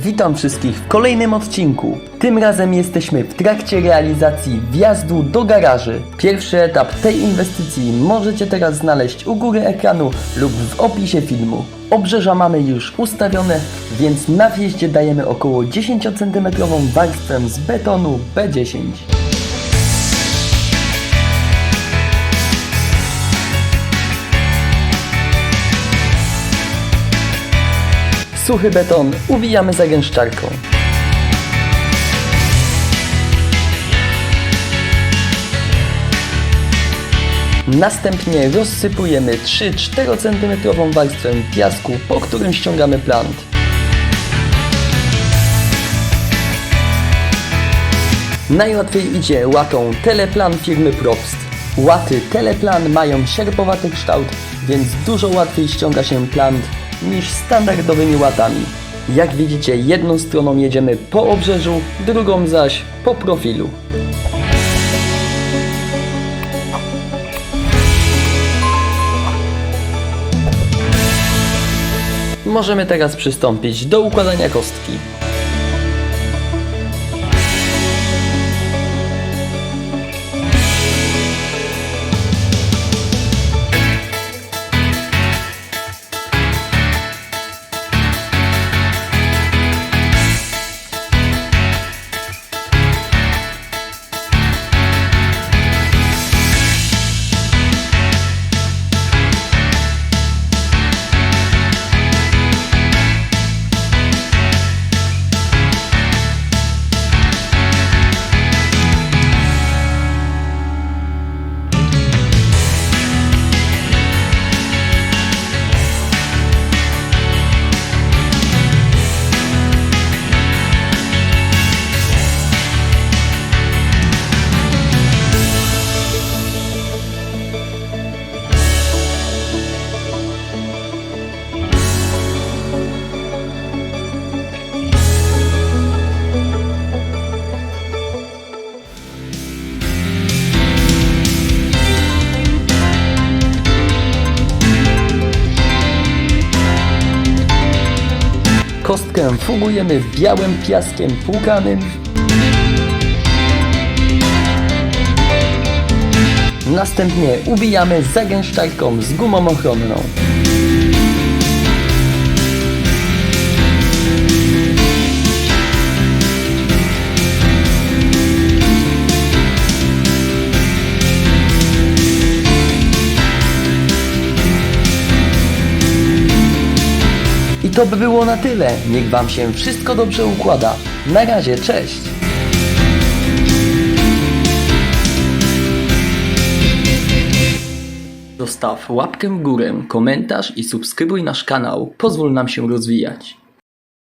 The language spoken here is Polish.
Witam wszystkich w kolejnym odcinku. Tym razem jesteśmy w trakcie realizacji wjazdu do garaży. Pierwszy etap tej inwestycji możecie teraz znaleźć u góry ekranu lub w opisie filmu. Obrzeża mamy już ustawione, więc na wjeździe dajemy około 10 cm warstwę z betonu B10. Suchy beton uwijamy zagęszczarką. Następnie rozsypujemy 3-4 cm warstwę piasku, po którym ściągamy plant. Najłatwiej idzie łatą Teleplan firmy Probst. Łaty Teleplan mają sierpowaty kształt, więc dużo łatwiej ściąga się plant niż standardowymi łatami. Jak widzicie, jedną stroną jedziemy po obrzeżu, drugą zaś po profilu. Możemy teraz przystąpić do układania kostki. Kostkę fugujemy białym piaskiem płukanym. Następnie uwijamy zagęszczarką z gumą ochronną. To by było na tyle. Niech Wam się wszystko dobrze układa. Na razie, cześć! Zostaw łapkę w górę, komentarz i subskrybuj nasz kanał. Pozwól nam się rozwijać.